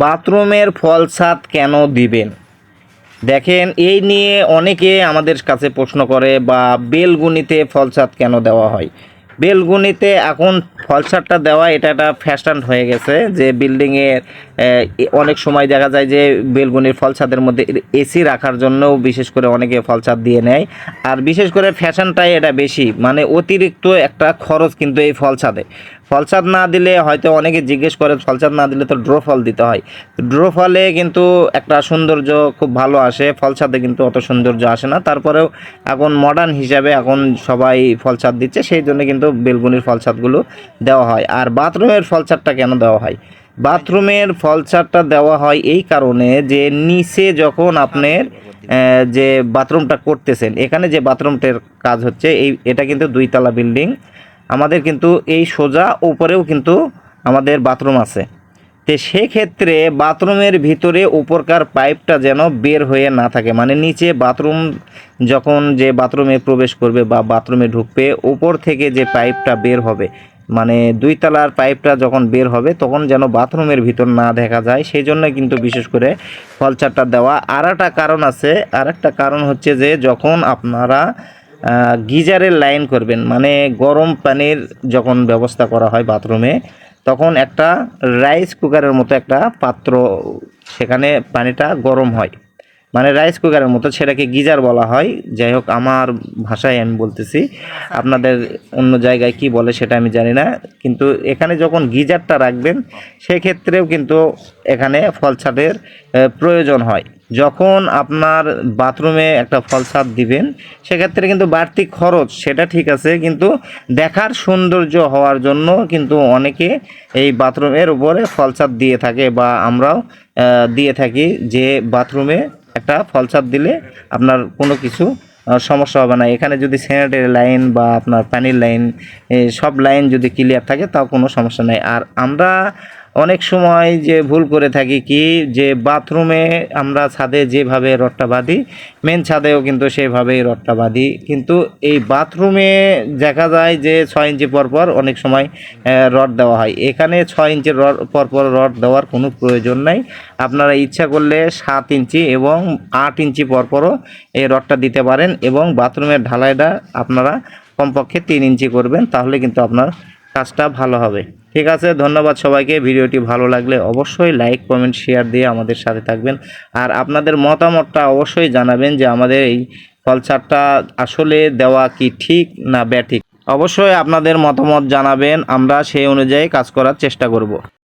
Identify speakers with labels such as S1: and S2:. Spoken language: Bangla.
S1: বাথরুমের ফল ছাদ কেন দিবেন? দেখেন, এই নিয়ে অনেকে আমাদের কাছে প্রশ্ন করে, বা বেলগুনিতে ফল ছাদ কেন দেওয়া হয়? বেলগুনিতে এখন ফলসারটা দেওয়া, এটা একটা ফ্যাশন হয়ে গেছে, যে বিল্ডিংয়ের অনেক সময় দেখা যায় যে বেলগুনির ফলছাদের মধ্যে এসি রাখার জন্যও বিশেষ করে অনেকে ফলছাদ দিয়ে নেয়। আর বিশেষ করে ফ্যাশনটাই এটা বেশি মানে অতিরিক্ত একটা খরচ কিন্তু এই ফলছাদে ফলছাদ না দিলে হয়তো অনেকে জিজ্ঞেস করে ফলছাদ না দিলে তো ড্র ফল দিতে হয়। ড্র ফলে কিন্তু একটা সৌন্দর্য খুব ভালো আসে ফলছাদে কিন্তু অত সৌন্দর্য আসে না। তারপরেও এখন মডার্ন হিসাবে এখন সবাই ফলছাদ দিচ্ছে, সেই জন্য কিন্তু বেলগুনির ফলছাদগুলো দেওয়া হয়। আর বাথরুমের ফলছাদটা কেন দেওয়া হয়? বাথরুমের ফলছাদটা দেওয়া হয় এই কারণে যে নিচে যখন আপনার যে বাথরুমটা করতেছেন, এখানে যে বাথরুমটার কাজ হচ্ছে, এই, এটা কিন্তু দুইতলা বিল্ডিং। আমাদের কিন্তু এই সোজা উপরেও কিন্তু আমাদের বাথরুম আছে। তো সেক্ষেত্রে বাথরুমের ভিতরে উপরকার পাইপটা যেন বের হয়ে না থাকে মানে নিচে বাথরুম যখন যে বাথরুমে প্রবেশ করবে বা বাথরুমে ঢুকবে, উপর থেকে যে পাইপটা বের হবে মানে দুই তলার পাইপটা যখন বের হবে, তখন যেন বাথরুমের ভিতর না দেখা যায়। সেই জন্য কিন্তু বিশেষ করে ফলচারটা দেওয়া। আর একটা কারণ আছে আর একটা কারণ হচ্ছে যে যখন আপনারা গিজারের লাইন করবেন। মানে গরম পানির যখন ব্যবস্থা করা হয় বাথরুমে, তখন একটা রাইস কুকারের মতো একটা পাত্র, সেখানে পানিটা গরম হয়। মানে রাইস কুকারের মতো, সেটাকে গিজার বলা হয়। যাই হোক, আমার ভাষায় আমি বলতেছি, আপনাদের অন্য জায়গায় কি বলে সেটা আমি জানি না। কিন্তু এখানে যখন গিজারটা রাখবেন, সেক্ষেত্রেও কিন্তু এখানে ফলছাদের প্রয়োজন হয়। যখন আপনার বাথরুমে একটা ফলছাদ দিবেন, সেক্ষেত্রে কিন্তু বাড়তি খরচ, সেটা ঠিক আছে, কিন্তু দেখার সৌন্দর্য হওয়ার জন্য কিন্তু অনেকে এই বাথরুমের উপরে ফলছাদ দিয়ে থাকে বা আমরাও দিয়ে থাকি যে বাথরুমে একটা ফলসাপ দিলে আপনার কোনো কিছু সমস্যা হবে না। এখানে যদি স্যানিটারি লাইন বা আপনার পানির লাইন সব লাইন যদি ক্লিয়ার থাকে, তাও কোনো সমস্যা নাই। আর আমরা অনেক সময় যে ভুল করে থাকি কি, যে বাথরুমে আমরা ছাদে যেভাবে রডটা বাঁধি মেন ছাদেও কিন্তু সেভাবেই রডটা বাঁধি। কিন্তু এই বাথরুমে দেখা যায় যে ছয় ইঞ্চি পর পর অনেক সময় রড দেওয়া হয়। এখানে ছয় ইঞ্চি রড, পর পর রড দেওয়ার কোনো প্রয়োজন নাই। আপনারা ইচ্ছা করলে সাত ইঞ্চি এবং আট ইঞ্চি পরপরও এই রডটা দিতে পারেন এবং বাথরুমের ঢালাইটা আপনারা কমপক্ষে তিন ইঞ্চি করবেন, তাহলে কিন্তু আপনার কাজটা ভালো হবে। ঠিক আছে, ধন্যবাদ সবাইকে। ভিডিওটি ভালো লাগলে অবশ্যই লাইক, কমেন্ট, শেয়ার দিয়ে আমাদের সাথে থাকবেন। আর আপনাদের মতামতটা অবশ্যই জানাবেন যে আমাদের এই ফলচারটা আসলে দেওয়া কি ঠিক না ব্যাঠিক। অবশ্যই আপনাদের মতামত জানাবেন, আমরা সেই অনুযায়ী কাজ করার চেষ্টা করব।